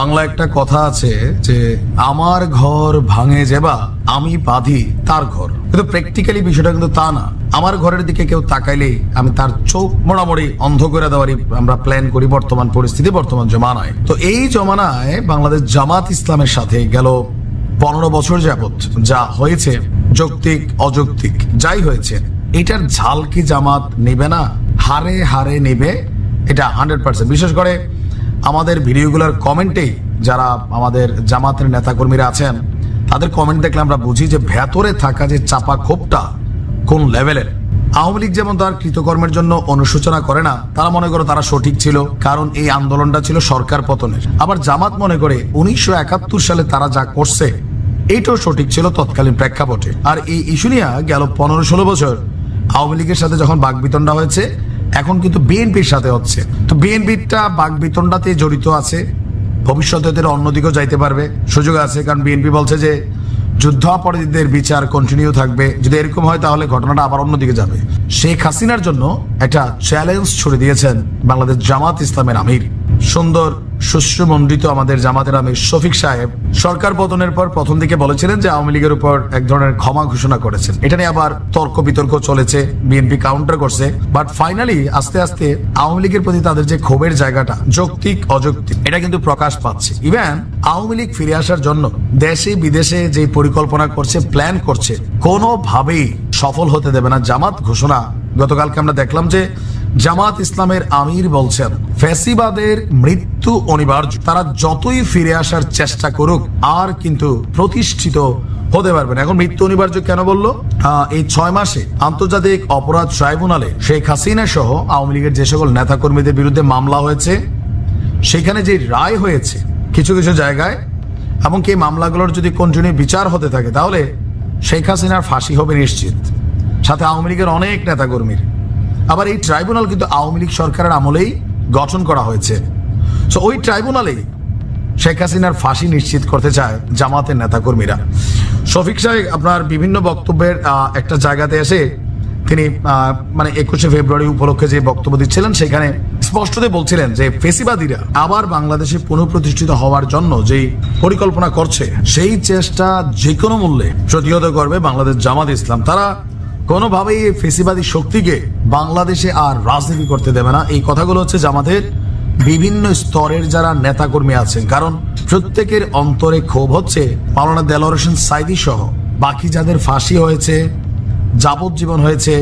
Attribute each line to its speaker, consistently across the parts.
Speaker 1: বাংলা একটা কথা আছে যে, আমার ঘর ভাঙে যেবা, আমি বাঁধি তার ঘর। কিন্তু প্র্যাকটিক্যালি বিষয়টা কিন্তু তা না। আমার ঘরের দিকে কেউ তাকাইলেই আমি তার চোখ মোড়ামুড়ি অন্ধ করে দেওয়ারই আমরা প্ল্যান করি বর্তমান পরিস্থিতি, বর্তমান জমানায়। তো এই জমানায় বাংলাদেশ জামাত ইসলামের সাথে গেল পনেরো বছর যাবত যা হয়েছে যৌক্তিক, অযৌক্তিক, যাই হয়েছে, এটার ঝাল কি জামাত নেবে না? হারে হারে নেবে, এটা হান্ড্রেড পার্সেন্ট বিশেষ করে আমাদের ভিডিওগুলোর কমেন্টেই যারা আমাদের জামাতের নেতাকর্মীরা আছেন, তাদের কমেন্ট দেখলে আমরা বুঝি যে ভেতরে থাকা যে চাপা ক্ষোভটা কোন লেভেলের। আওয়ামী লীগ যেমন তার কৃতকর্মের জন্য অনুশোচনা করে না, তারা মনে করে তারা সঠিক ছিল, কারণ এই আন্দোলনটা ছিল সরকার পতনের। আবার জামাত মনে করে উনিশশো একাত্তর সালে তারা যা করছে, এইটাও সঠিক ছিল তৎকালীন প্রেক্ষাপটে। আর এই ইস্যু নিয়ে গেল পনেরো ষোলো বছর। আওয়ামী লীগের সাথে যখন বাগবিতণ্ডা হয়েছে এখন কিন্তু বিএনপির সাথে হচ্ছে। তো বিএনপিটা বাগবিতণ্ডাতে জড়িত আছে। ভবিষ্যতে এদের অন্যদিকেও যাইতে পারবে। সুযোগ আছে, কারণ বিএনপি বলছে যে যুদ্ধাপরাধীদের বিচার কন্টিনিউ থাকবে। যদি এরকম হয়, তাহলে ঘটনাটা আবার অন্যদিকে যাবে। শেখ হাসিনার জন্য একটা চ্যালেঞ্জ ছুড়ে দিয়েছেন বাংলাদেশ জামাত ইসলামের আমির। সুন্দর সুশ্রমণ্ডিত আমাদের জামাতের আমির শফিক সাহেব সরকার পতনের পর প্রথম দিকে বলেছিলেন যে আওয়ামী লীগের উপর এক ধরনের ক্ষমা ঘোষণা করেছেন। এটা নিয়ে আবার তর্ক বিতর্ক চলেছে, বিএনপি কাউন্টার করছে বাট ফাইনালি আস্তে আস্তে আওয়ামী লীগের প্রতি তাদের যে ক্ষোভের জায়গাটা, যৌক্তিক, অযৌক্তিক, এটা কিন্তু প্রকাশ পাচ্ছে। ইভেন আওয়ামী লীগ ফিরে আসার জন্য দেশে বিদেশে যে পরিকল্পনা করছে প্ল্যান করছে, কোনোভাবেই সফল হতে দেবে না জামাত ঘোষণা। গতকালকে আমরা দেখলাম যে জামাত ইসলামের আমির বলছেন, ফ্যাসিবাদের মৃত্যু অনিবার্য। তারা যতই ফিরে আসার চেষ্টা করুক, আর কিন্তু প্রতিষ্ঠিত হতে পারবে না। এখন মৃত্যু অনিবার্য কেন বলল? এই ছয় মাসে আন্তর্জাতিক অপরাধ ট্রাইব্যুনালে শেখ হাসিনা সহ আওয়ামী লীগের যে সকল নেতাকর্মীদের বিরুদ্ধে মামলা হয়েছে, সেখানে যে রায় হয়েছে কিছু কিছু জায়গায় এমনকি এই মামলাগুলোর যদি কন্টিনিউ বিচার হতে থাকে, তাহলে শেখ হাসিনার ফাঁসি হবে নিশ্চিত। সাথে আওয়ামী লীগের অনেক নেতাকর্মীর আবার এই ট্রাইব্যুনাল কিন্তু আওয়ামী লীগ সরকারের আমলেই গঠন করা হয়েছে। সো ওই ট্রাইব্যুনালেই শেখ হাসিনার ফাঁসি নিশ্চিত করতে চায় জামাতের নেতাকর্মীরা। শফিক সাহেব, আপনার বিভিন্ন বক্তব্যের একটা জায়গাতে এসে তিনি মানে একুশে ফেব্রুয়ারি উপলক্ষে যে বক্তব্য দিচ্ছিলেন, সেখানে স্পষ্টতে বলছিলেন যে ফেসিবাদীরা আবার বাংলাদেশে পুনঃপ্রতিষ্ঠিত হওয়ার জন্য যেই পরিকল্পনা করছে, সেই চেষ্টা যে কোনো মূল্যে প্রতিহত করবে বাংলাদেশ জামাত ইসলাম। তারা কোনোভাবেই এই ফেসিবাদী শক্তিকে বাংলাদেশে আর রাজনীতি করতে দেবে না। এই কথাগুলো হচ্ছে জামাতের বিভিন্ন স্তরের যারা নেতাকর্মী আছেন। কারণ প্রত্যেকের অন্তরে ক্ষোভ হচ্ছে মাওলানা দেলোয়ার হোসেন সাইদি সহ। বাকি যাদের ফাঁসি হয়েছে, যাবজ্জীবন হয়েছে,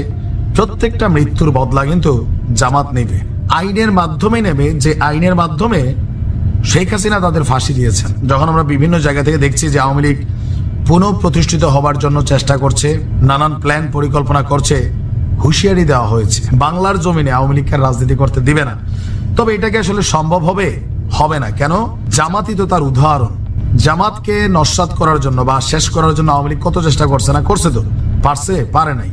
Speaker 1: প্রত্যেকটা মৃত্যুর বদলা কিন্তু জামাত নেবে। আইনের মাধ্যমে নেবে, যে আইনের মাধ্যমে শেখ হাসিনা তাদের ফাঁসি দিয়েছেন। যখন আমরা বিভিন্ন জায়গা থেকে দেখছি যে আওয়ামী লীগ পুনঃ প্রতিষ্ঠিত হবার জন্য চেষ্টা করছে, নানান প্ল্যান পরিকল্পনা করছে, হুঁশিয়ারি দেওয়া হয়েছে। বাংলার জমিনে আওয়ামী লীগকে রাজনীতি করতে দিবে না। তবে এটাকে আসলে সম্ভব হবে? হবে না। কেন? জামাতই তো তার উদাহরণ। জামাতকে নস্বাত করার জন্য বা শেষ করার জন্য আওয়ামী লীগ কত চেষ্টা করছে না? করছে তো। পারছে? পারে নাই।